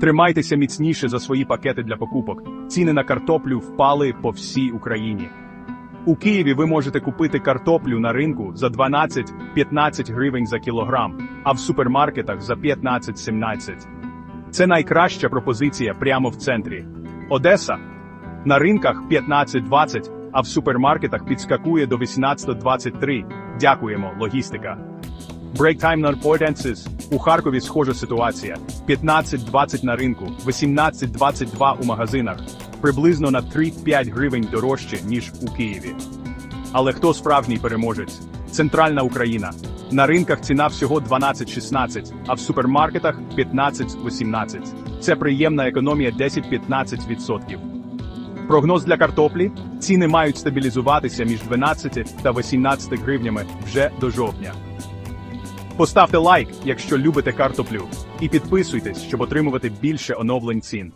Тримайтеся міцніше за свої пакети для покупок. Ціни на картоплю впали по всій Україні. У Києві ви можете купити картоплю на ринку за 12-15 гривень за кілограм, а в супермаркетах за 15-17. Це найкраща пропозиція прямо в центрі. Одеса на ринках 15-20, а в супермаркетах підскакує до 18-23. Дякуємо, логістика. Break time Portenses. У Харкові схожа ситуація. 15-20 на ринку, 18-22 у магазинах. Приблизно на 3-5 гривень дорожче, ніж у Києві. Але хто справжній переможець? Центральна Україна. На ринках ціна всього 12-16, а в супермаркетах 15-18. Це приємна економія 10-15%. Прогноз для картоплі: ціни мають стабілізуватися між 12 та 18 гривнями вже до жовтня. Поставте лайк, якщо любите картоплю, і підписуйтесь, щоб отримувати більше оновлень цін.